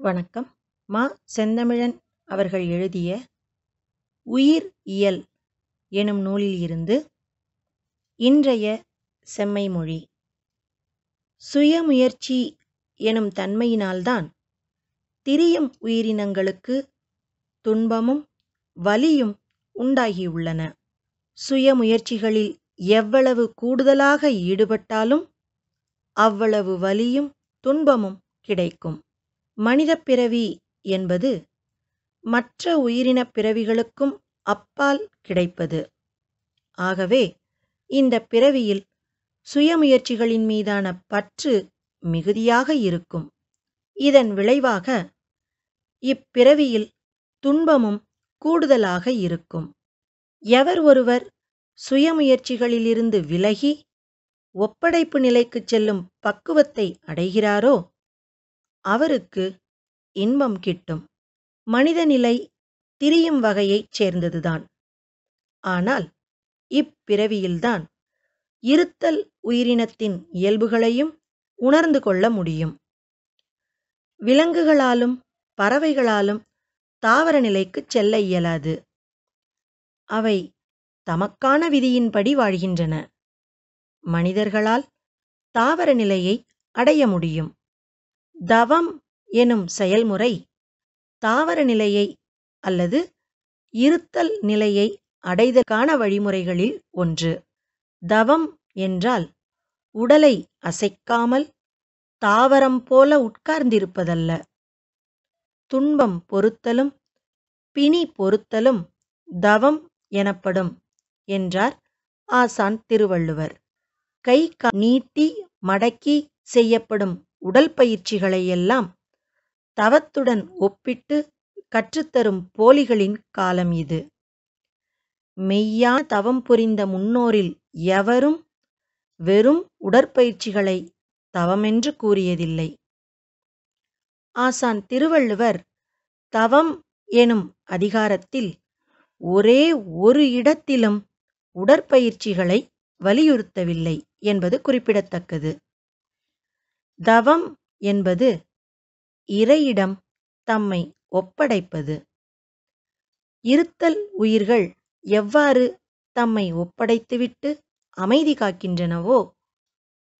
வணக்கம். மா செந்தமிழன் அவர்கள் எழுதிய உயிர் இயல் எனும் நூலில் இருந்து இன்றைய செம்மை மொழி. சுயமுயற்சி எனும் தன்மையினால்தான் திரியும் உயிரினங்களுக்கு துன்பமும் வலியும் உண்டாகியுள்ளன. சுயமுயற்சிகளில் எவ்வளவு கூடுதலாக ஈடுபட்டாலும் அவ்வளவு வலியும் துன்பமும் கிடைக்கும். மனிதப் பிறவி என்பது மற்ற உயிரினப் பிறவிகளுக்கும் அப்பால் கிடைப்பது. ஆகவே இந்த பிறவியில் சுயமுயற்சிகளின் மீதான பற்று மிகுதியாக இருக்கும். இதன் விளைவாக இப்பிறவியில் துன்பமும் கூடுதலாக இருக்கும். எவர் ஒருவர் சுயமுயற்சிகளிலிருந்து விலகி ஒப்படைப்பு நிலைக்குச் செல்லும் பக்குவத்தை அடைகிறாரோ அவருக்கு இன்பம் கிட்டும். மனிதநிலை திரியும் வகையைச் சேர்ந்ததுதான். ஆனால் இப்பிறவியில்தான் இருத்தல் உயிரினத்தின் இயல்புகளையும் உணர்ந்து கொள்ள முடியும். விலங்குகளாலும் பறவைகளாலும் தாவர நிலைக்குச் செல்ல இயலாது. அவை தமக்கான விதியின்படி வாழ்கின்றன. மனிதர்களால் தாவர நிலையை அடைய முடியும். தவம் எனும் செயல்முறை தாவர நிலையை அல்லது இருத்தல் நிலையை அடைதற்கான வழிமுறைகளில் ஒன்று. தவம் என்றால் உடலை அசைக்காமல் தாவரம் போல உட்கார்ந்திருப்பதல்ல. துன்பம் பொறுத்தலும் பிணி பொறுத்தலும் தவம் எனப்படும் என்றார் ஆசான் திருவள்ளுவர். கை நீட்டி மடக்கி செய்யப்படும் உடல் பயிற்சிகளை எல்லாம் தவத்துடன் ஒப்பிட்டு கற்றுத்தரும் போலிகளின் காலம் இது. மெய்யா தவம் புரிந்த முன்னோரில் எவரும் வெறும் உடற்பயிற்சிகளை தவமென்று கூறியதில்லை. ஆசான் திருவள்ளுவர் தவம் எனும் அதிகாரத்தில் ஒரே ஒரு இடத்திலும் உடற்பயிற்சிகளை வலியுறுத்தவில்லை என்பது குறிப்பிடத்தக்கது. தவம் என்பது இறையிடம் தம்மை ஒப்படைப்பது. இருத்தல் உயிர்கள் எவ்வாறு தம்மை ஒப்படைத்துவிட்டு அமைதி காக்கின்றனவோ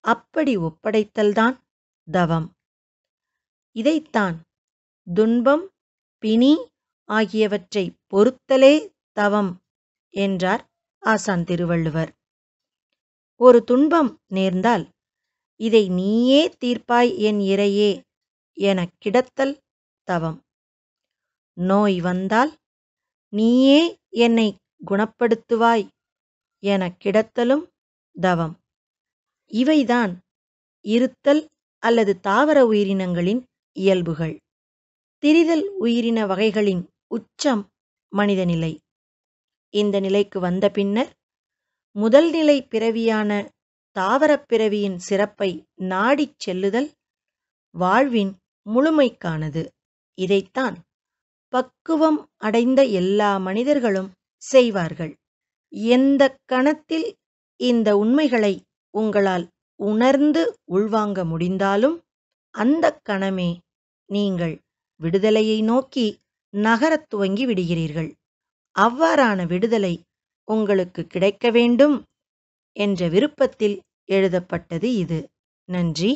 அப்படி ஒப்படைத்தல்தான் தவம். இதைத்தான் துன்பம் பிணி ஆகியவற்றை பொறுத்தலே தவம் என்றார் ஆசான் திருவள்ளுவர். ஒரு துன்பம் நேர்ந்தால் இதை நீயே தீர்ப்பாய் என் இறையே எனக் கிடத்தல் தவம். நோய் வந்தால் நீயே என்னை குணப்படுத்துவாய் எனக் கிடத்தலும் தவம். இவைதான் இருத்தல் அல்லது தாவர உயிரினங்களின் இயல்புகள். திரிதல் உயிரின வகைகளின் உச்சம் மனித நிலை. இந்த நிலைக்கு வந்த பின்னர் முதல் நிலை பிறவியான தாவரப் பிறவியின் சிறப்பை நாடிச் செல்லுதல் வாழ்வின் முழுமைக்கானது. இதைத்தான் பக்குவம் அடைந்த எல்லா மனிதர்களும் செய்வார்கள். எந்த கணத்தில் இந்த உண்மைகளை உங்களால் உணர்ந்து உள்வாங்க முடிந்தாலும் அந்த கணமே நீங்கள் விடுதலையை நோக்கி நகரத் துவங்கி விடுகிறீர்கள். அவ்வாறான விடுதலை உங்களுக்கு கிடைக்க வேண்டும். என்ற விருப்பத்தில் எழுதப்பட்டது இது. நன்றி.